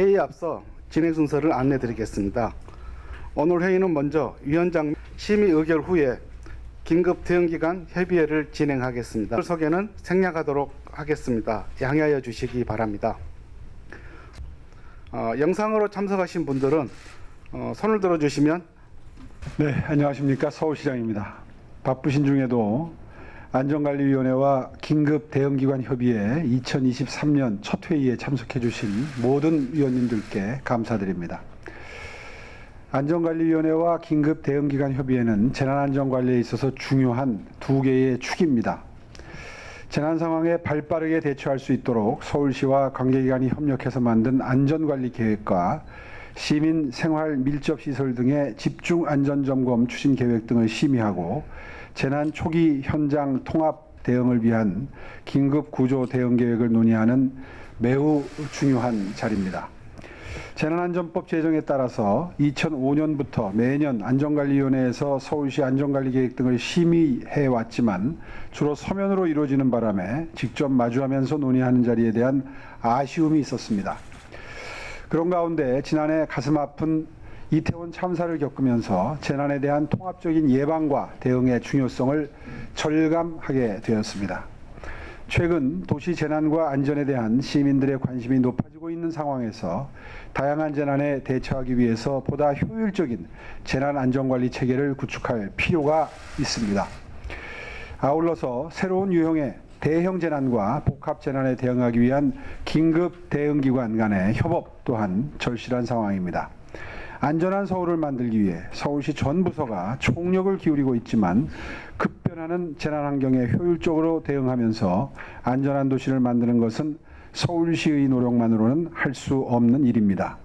회의에 앞서 진행 순서를 안내 드리겠습니다. 오늘 회의는 먼저 위원장 심의 의결 후에 긴급 대응기관 협의회를 진행하겠습니다. 소개는 생략하도록 하겠습니다. 양해하여 주시기 바랍니다. 어, 영상으로 참석하신 분들은 어, 손을 들어주시면 네, 안녕하십니까. 서울시장입니다. 바쁘신 중에도 안전관리위원회와 긴급 대응기관 협의회 2023년 첫 회의에 참석해 주신 모든 위원님들께 감사드립니다. 안전관리위원회와 긴급 대응기관 협의회는 재난안전관리에 있어서 중요한 두 개의 축입니다. 재난 상황에 발빠르게 대처할 수 있도록 서울시와 관계기관이 협력해서 만든 안전관리 계획과 시민 생활 밀접 시설 등의 집중 안전 점검 추진 계획 등을 심의하고 재난 초기 현장 통합 대응을 위한 긴급 구조 대응 계획을 논의하는 매우 중요한 자리입니다. 재난안전법 제정에 따라서 2005년부터 매년 안전관리위원회에서 서울시 안전관리 계획 등을 심의해 왔지만 주로 서면으로 이루어지는 바람에 직접 마주하면서 논의하는 자리에 대한 아쉬움이 있었습니다. 그런 가운데 지난해 가슴 아픈 이태원 참사를 겪으면서 재난에 대한 통합적인 예방과 대응의 중요성을 절감하게 되었습니다. 최근 도시 재난과 안전에 대한 시민들의 관심이 높아지고 있는 상황에서 다양한 재난에 대처하기 위해서 보다 효율적인 재난 안전관리 체계를 구축할 필요가 있습니다. 아울러서 새로운 유형의 대형 재난과 복합 재난에 대응하기 위한 긴급 대응 기관 간의 협업 또한 절실한 상황입니다. 안전한 서울을 만들기 위해 서울시 전 부서가 총력을 기울이고 있지만 급변하는 재난 환경에 효율적으로 대응하면서 안전한 도시를 만드는 것은 서울시의 노력만으로는 할 수 없는 일입니다.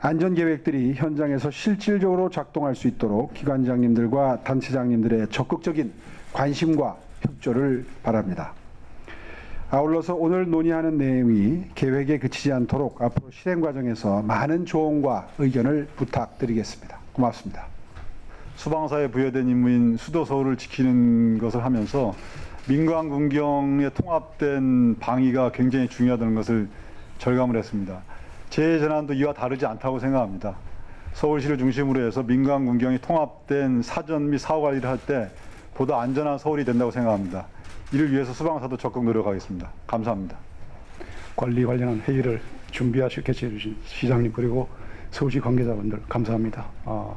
안전 계획들이 현장에서 실질적으로 작동할 수 있도록 기관장님들과 단체장님들의 적극적인 관심과 협조를 바랍니다. 아울러서 오늘 논의하는 내용이 계획에 그치지 않도록 앞으로 실행 과정에서 많은 조언과 의견을 부탁드리겠습니다. 고맙습니다. 수방사에 부여된 임무인 수도 서울을 지키는 것을 하면서 민관 군경의 통합된 방위가 굉장히 중요하다는 것을 절감을 했습니다. 재재난도 이와 다르지 않다고 생각합니다. 서울시를 중심으로 해서 민관 군경이 통합된 사전 및 사후 관리를 할 때 보다 안전한 서울이 된다고 생각합니다. 이를 위해서 수방사도 적극 노력하겠습니다. 감사합니다. 관리 관련한 회의를 준비하시 개최해 주신 시장님 그리고 서울시 관계자분들 감사합니다. 아,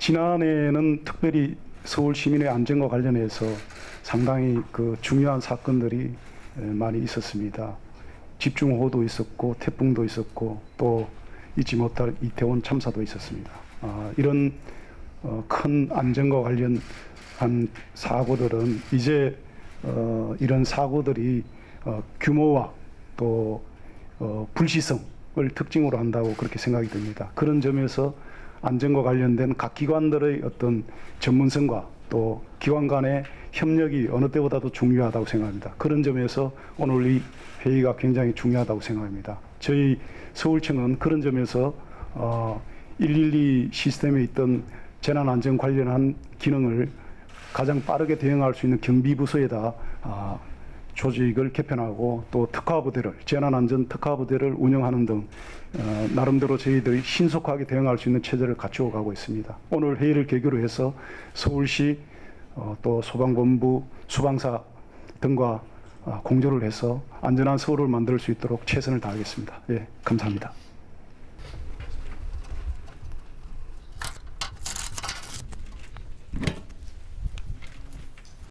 지난해에는 특별히 서울 시민의 안전과 관련해서 상당히 그 중요한 사건들이 에, 많이 있었습니다. 집중호우도 있었고 태풍도 있었고 또 잊지 못할 이태원 참사도 있었습니다. 아, 이런 어, 큰 안전과 관련한 사고들은 이제 어, 이런 사고들이 어, 규모와 또 어, 불시성을 특징으로 한다고 그렇게 생각이 듭니다. 그런 점에서 안전과 관련된 각 기관들의 어떤 전문성과 또 기관 간의 협력이 어느 때보다도 중요하다고 생각합니다. 그런 점에서 오늘 이 회의가 굉장히 중요하다고 생각합니다. 저희 서울청은 그런 점에서 어, 112 시스템에 있던 재난 안전 관련한 기능을 가장 빠르게 대응할 수 있는 경비부서에다 아, 조직을 개편하고 또 특화부대를 재난안전 특화부대를 운영하는 등 어, 나름대로 저희들이 신속하게 대응할 수 있는 체제를 갖추어 가고 있습니다. 오늘 회의를 계기로 해서 서울시 어, 또 소방본부, 수방사 등과 아, 공조를 해서 안전한 서울을 만들 수 있도록 최선을 다하겠습니다. 예, 감사합니다.